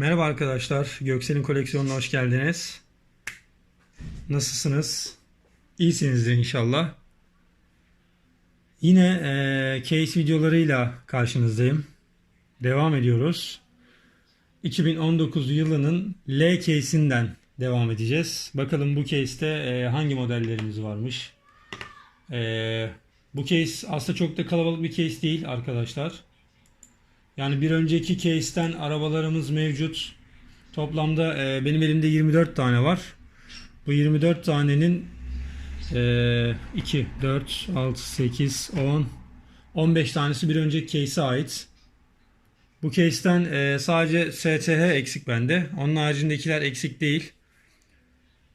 Merhaba arkadaşlar, Göksel'in koleksiyonuna hoş geldiniz. Nasılsınız? İyisinizdir inşallah. Yine eee, case videolarıyla karşınızdayım. Devam ediyoruz. 2019 yılının L case'inden devam edeceğiz. Bakalım bu case'te eee, hangi modellerimiz varmış. Eee, bu case aslında çok da kalabalık bir case değil arkadaşlar. Yani bir önceki case'ten arabalarımız mevcut. Toplamda e, benim elimde 24 tane var. Bu 24 tanenin e, 2, 4, 6, 8, 10, 15 tanesi bir önceki case'e ait. Bu case'ten e, sadece STH eksik bende. Onun haricindekiler eksik değil.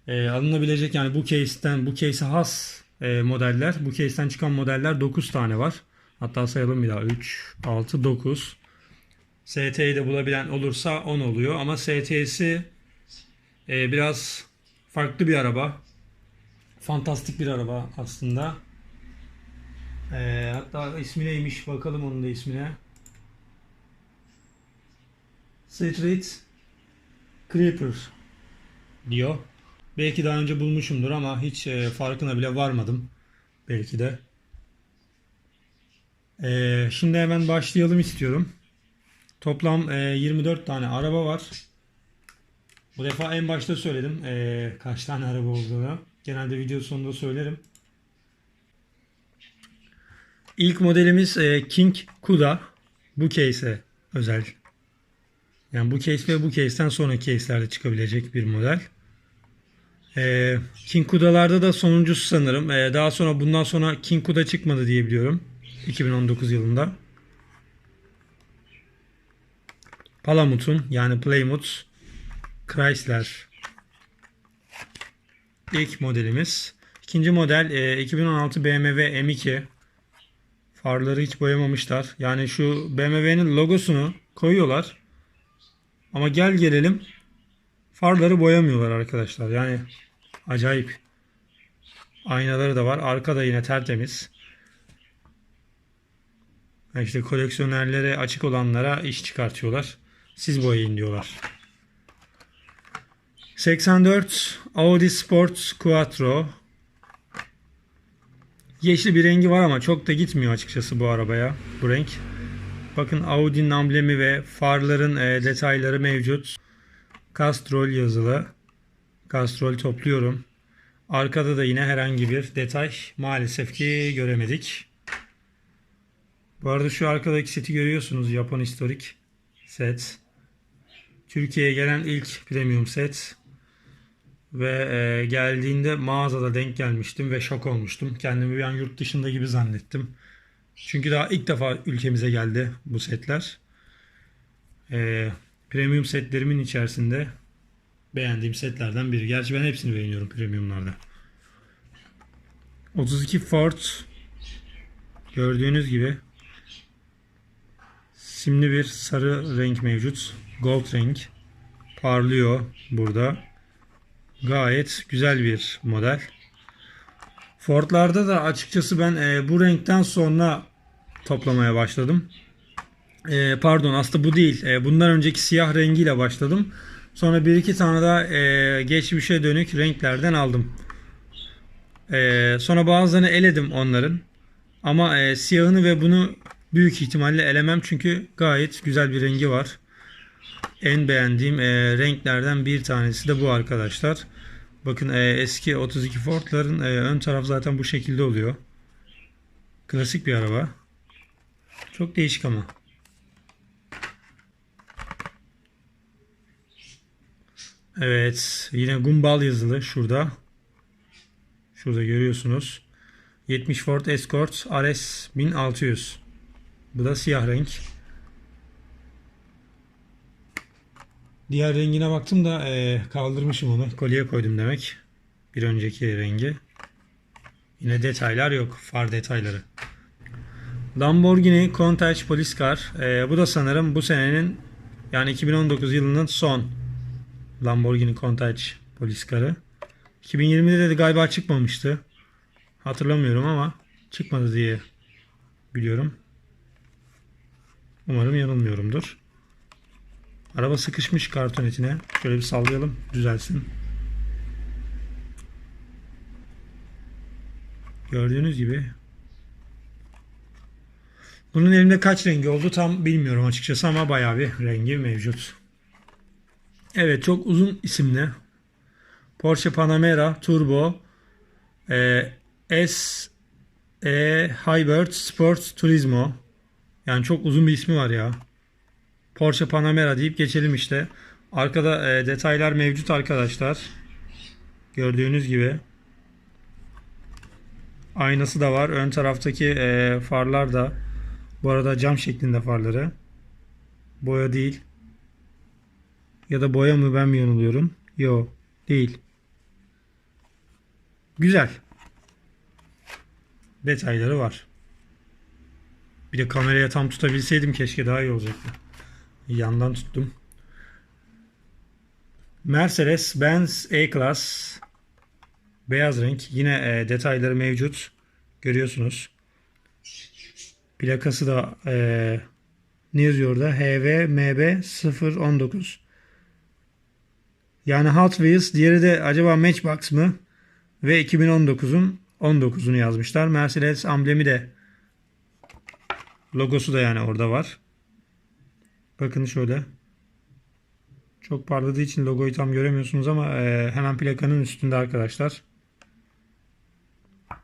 E, alınabilecek yani bu case'ten bu case'e has e, modeller. Bu case'ten çıkan modeller 9 tane var. Hatta sayalım bir daha. 3, 6, 9. ST'yi de bulabilen olursa 10 oluyor. Ama ST'si e, biraz farklı bir araba. Fantastik bir araba aslında. E, hatta ismi neymiş bakalım onun da ismine. Street Creeper diyor. Belki daha önce bulmuşumdur ama hiç e, farkına bile varmadım. Belki de. E, şimdi hemen başlayalım istiyorum. Toplam e, 24 tane araba var. Bu defa en başta söyledim e, kaç tane araba olduğunu. Genelde video sonunda söylerim. İlk modelimiz e, King Kuda. Bu case'e özel. Yani bu case ve bu case'ten sonraki case'lerde çıkabilecek bir model. E, King Kuda'larda da sonuncusu sanırım. E, daha sonra bundan sonra King Kuda çıkmadı diye biliyorum. 2019 yılında. Palamut'un yani Plymouth Chrysler ilk modelimiz. İkinci model e, 2016 BMW M2. Farları hiç boyamamışlar. Yani şu BMW'nin logosunu koyuyorlar. Ama gel gelelim farları boyamıyorlar arkadaşlar. Yani acayip. Aynaları da var. Arka da yine tertemiz. İşte koleksiyonerlere açık olanlara iş çıkartıyorlar. Siz boyayın diyorlar. 84 Audi Sport Quattro. Yeşil bir rengi var ama çok da gitmiyor açıkçası bu arabaya bu renk. Bakın Audi'nin amblemi ve farların e, detayları mevcut. Castrol yazılı. Castrol topluyorum. Arkada da yine herhangi bir detay maalesef ki göremedik. Bu arada şu arkadaki seti görüyorsunuz. Japon historik set. Türkiye'ye gelen ilk premium set. Ve e, geldiğinde mağazada denk gelmiştim ve şok olmuştum. Kendimi bir an yurt dışında gibi zannettim. Çünkü daha ilk defa ülkemize geldi bu setler. E, premium setlerimin içerisinde beğendiğim setlerden biri. Gerçi ben hepsini beğeniyorum premiumlarda. 32 Ford gördüğünüz gibi simli bir sarı renk mevcut. Gold renk. Parlıyor burada. Gayet güzel bir model. Ford'larda da açıkçası ben e, bu renkten sonra toplamaya başladım. E, pardon aslında bu değil. E, bundan önceki siyah rengiyle başladım. Sonra bir iki tane daha e, geçmişe dönük renklerden aldım. E, sonra bazılarını eledim onların. Ama e, siyahını ve bunu büyük ihtimalle elemem çünkü gayet güzel bir rengi var. En beğendiğim e, renklerden bir tanesi de bu arkadaşlar. Bakın e, eski 32 Ford'ların e, ön taraf zaten bu şekilde oluyor. Klasik bir araba. Çok değişik ama. Evet. Yine Gumball yazılı şurada. Şurada görüyorsunuz. 70 Ford Escort RS 1600. Bu da siyah renk. Diğer rengine baktım da e, kaldırmışım onu. Kolye koydum demek. Bir önceki rengi. Yine detaylar yok. Far detayları. Lamborghini Countach Police Car. E, bu da sanırım bu senenin yani 2019 yılının son Lamborghini Countach Police Car'ı. 2020'de de galiba çıkmamıştı. Hatırlamıyorum ama çıkmadı diye biliyorum. Umarım yanılmıyorumdur. Araba sıkışmış kartonetine. Şöyle bir sallayalım düzelsin. Gördüğünüz gibi. Bunun elimde kaç rengi oldu tam bilmiyorum açıkçası ama bayağı bir rengi mevcut. Evet çok uzun isimli. Porsche Panamera Turbo e, S E Hybrid Sport Turismo. Yani çok uzun bir ismi var ya. Porsche Panamera deyip geçelim işte. Arkada e, detaylar mevcut arkadaşlar. Gördüğünüz gibi. Aynası da var. Ön taraftaki e, farlar da. Bu arada cam şeklinde farları. Boya değil. Ya da boya mı ben mi yanılıyorum? Yok. Değil. Güzel. Detayları var. Bir de kameraya tam tutabilseydim keşke daha iyi olacaktı. Yandan tuttum. Mercedes Benz E-Class beyaz renk. Yine e, detayları mevcut. Görüyorsunuz. Plakası da e, ne yazıyor da? HVMB 019. Yani Hot Wheels. Diğeri de acaba Matchbox mı? Ve 2019'un 19'unu yazmışlar. Mercedes amblemi de logosu da yani orada var. Bakın şöyle. Çok parladığı için logoyu tam göremiyorsunuz ama e, hemen plakanın üstünde arkadaşlar.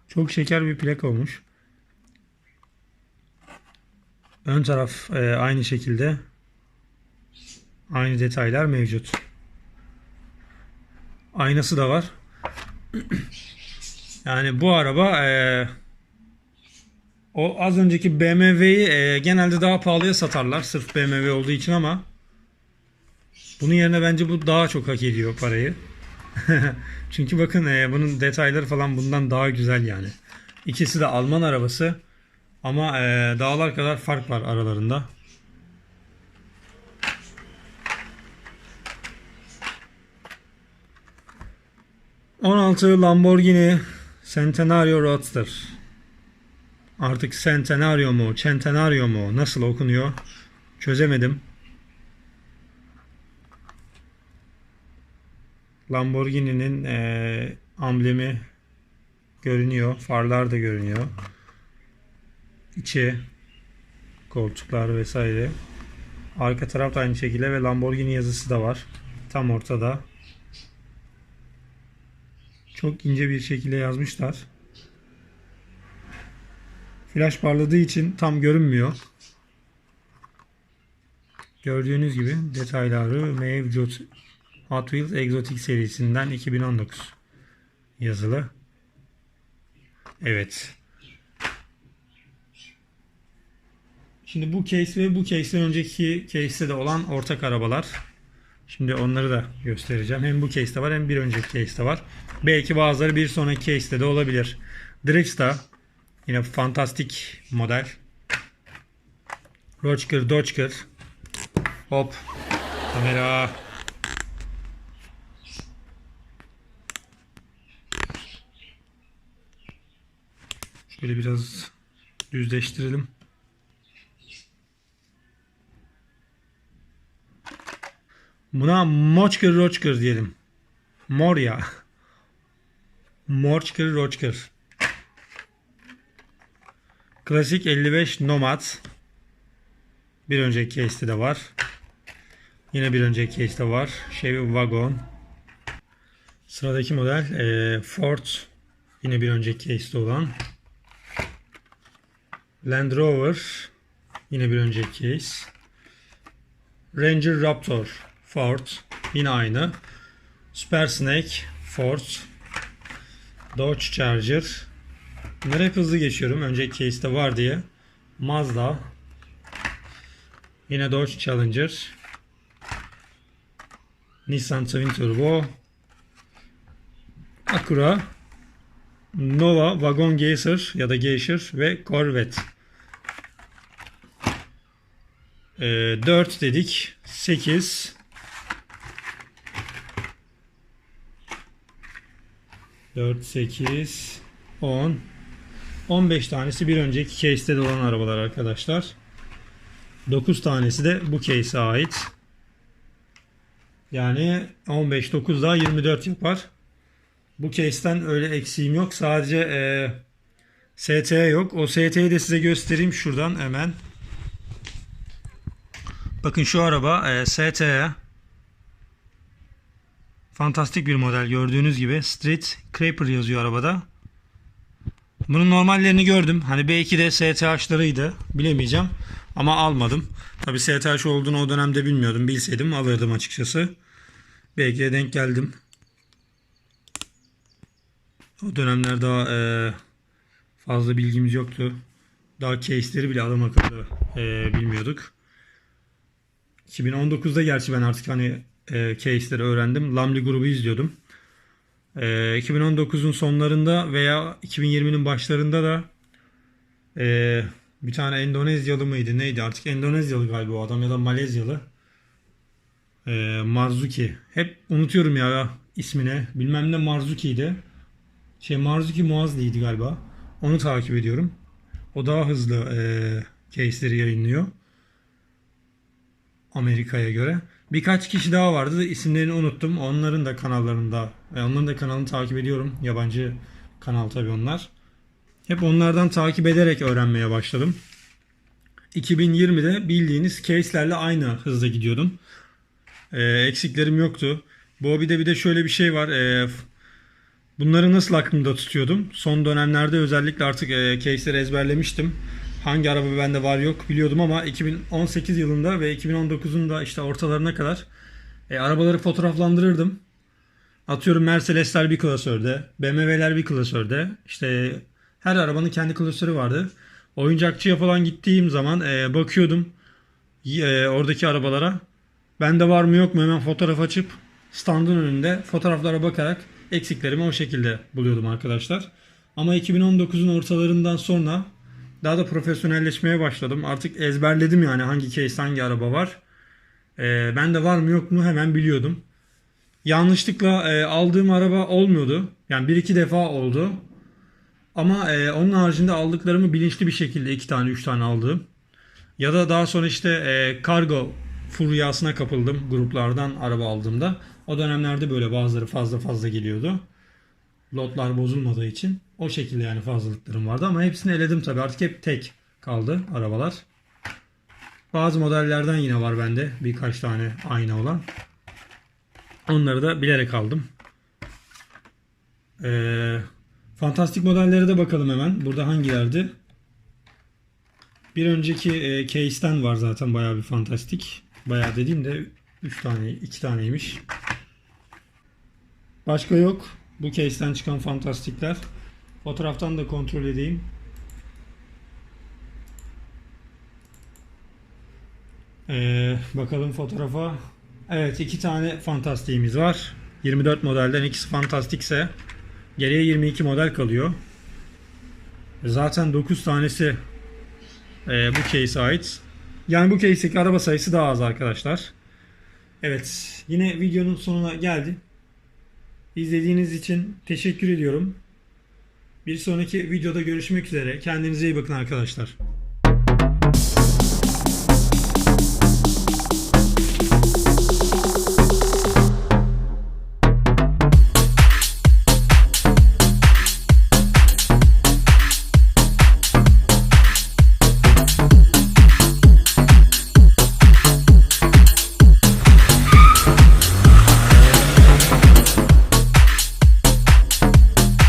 Çok şeker bir plaka olmuş. Ön taraf e, aynı şekilde. Aynı detaylar mevcut. Aynası da var. yani bu araba e, o az önceki BMW'yi e, genelde daha pahalıya satarlar. Sırf BMW olduğu için ama bunun yerine bence bu daha çok hak ediyor parayı. Çünkü bakın e, bunun detayları falan bundan daha güzel yani. İkisi de Alman arabası. Ama e, dağlar kadar fark var aralarında. ...16 Lamborghini Centenario Roadster. Artık Centenario mu, Centenario mu nasıl okunuyor çözemedim. Lamborghini'nin e, amblemi görünüyor. Farlar da görünüyor. İçi, koltuklar vesaire. Arka tarafta aynı şekilde ve Lamborghini yazısı da var. Tam ortada. Çok ince bir şekilde yazmışlar. Flash parladığı için tam görünmüyor. Gördüğünüz gibi detayları mevcut. Hot Wheels Exotic serisinden 2019 yazılı. Evet. Şimdi bu case ve bu case'den önceki case'te de olan ortak arabalar. Şimdi onları da göstereceğim. Hem bu case'te var hem bir önceki case'te var. Belki bazıları bir sonraki case'te de olabilir. Drifts'ta yine fantastik model. Rochker Dodger. Hop. Kamera. Şöyle biraz düzleştirelim. Buna Moçker Roçker diyelim. Morya. Morçker Roçker. Klasik 55 Nomad. Bir önceki case'te de var. Yine bir önceki case'te var. Chevy Wagon. Sıradaki model e, Ford. Yine bir önceki case'te olan. Land Rover. Yine bir önceki case. Ranger Raptor. Ford. Yine aynı. Super Snake. Ford. Dodge Charger. Hep hızlı geçiyorum. Önceki case'te var diye. Mazda. Yine Dodge Challenger. Nissan Twin Turbo. Acura. Nova, Wagon Geyser ya da Geysir ve Corvette. Ee, 4 dedik. 8 4, 8 10 15 tanesi bir önceki case'te de olan arabalar arkadaşlar. 9 tanesi de bu case'e ait. Yani 15 9 daha 24 yapar. Bu case'ten öyle eksiğim yok. Sadece e, ST yok. O ST'yi de size göstereyim şuradan hemen. Bakın şu araba e, ST. Fantastik bir model gördüğünüz gibi. Street Creeper yazıyor arabada. Bunun normallerini gördüm. Hani belki de STH'larıydı. Bilemeyeceğim. Ama almadım. Tabi STH olduğunu o dönemde bilmiyordum. Bilseydim alırdım açıkçası. Belki de denk geldim. O dönemler daha e, fazla bilgimiz yoktu. Daha case'leri bile adam akıllı e, bilmiyorduk. 2019'da gerçi ben artık hani e, case'leri öğrendim. Lamli grubu izliyordum. E, 2019'un sonlarında veya 2020'nin başlarında da e, bir tane Endonezyalı mıydı neydi artık Endonezyalı galiba o adam ya da Malezyalı. E, Marzuki. Hep unutuyorum ya ismini. Bilmem ne Marzuki'ydi. Şey Marzuki Muazli'ydi galiba. Onu takip ediyorum. O daha hızlı e, case'leri yayınlıyor. Amerika'ya göre. Birkaç kişi daha vardı. isimlerini unuttum. Onların da kanallarında, e, onların da kanalını takip ediyorum. Yabancı kanal tabii onlar. Hep onlardan takip ederek öğrenmeye başladım. 2020'de bildiğiniz case'lerle aynı hızda gidiyordum. E, eksiklerim yoktu. Bu hobide bir de şöyle bir şey var. E, bunları nasıl aklımda tutuyordum? Son dönemlerde özellikle artık e, case'leri ezberlemiştim. Hangi araba bende var yok biliyordum ama 2018 yılında ve 2019'un da işte ortalarına kadar e, arabaları fotoğraflandırırdım. Atıyorum Mercedesler bir klasörde, BMW'ler bir klasörde. İşte her arabanın kendi klasörü vardı. Oyuncakçıya falan gittiğim zaman e, bakıyordum e, oradaki arabalara. Bende var mı yok mu hemen fotoğraf açıp standın önünde fotoğraflara bakarak eksiklerimi o şekilde buluyordum arkadaşlar. Ama 2019'un ortalarından sonra daha da profesyonelleşmeye başladım. Artık ezberledim yani hangi case hangi araba var. E, ben de var mı yok mu hemen biliyordum. Yanlışlıkla e, aldığım araba olmuyordu. Yani bir iki defa oldu. Ama e, onun haricinde aldıklarımı bilinçli bir şekilde iki tane üç tane aldım. Ya da daha sonra işte e, kargo furyasına kapıldım gruplardan araba aldığımda. O dönemlerde böyle bazıları fazla fazla geliyordu. Lotlar bozulmadığı için. O şekilde yani fazlalıklarım vardı ama hepsini eledim tabii. Artık hep tek kaldı arabalar. Bazı modellerden yine var bende birkaç tane aynı olan. Onları da bilerek aldım. Ee, fantastik modellere de bakalım hemen. Burada hangilerdi? Bir önceki e, case'ten var zaten bayağı bir fantastik. Bayağı dediğimde 3 tane 2 taneymiş. Başka yok. Bu case'ten çıkan fantastikler. Fotoğraftan da kontrol edeyim. Ee, bakalım fotoğrafa. Evet iki tane fantastiğimiz var. 24 modelden ikisi fantastikse geriye 22 model kalıyor. Zaten 9 tanesi e, bu case'e ait. Yani bu case'deki araba sayısı daha az arkadaşlar. Evet yine videonun sonuna geldi. İzlediğiniz için teşekkür ediyorum. Bir sonraki videoda görüşmek üzere. Kendinize iyi bakın arkadaşlar.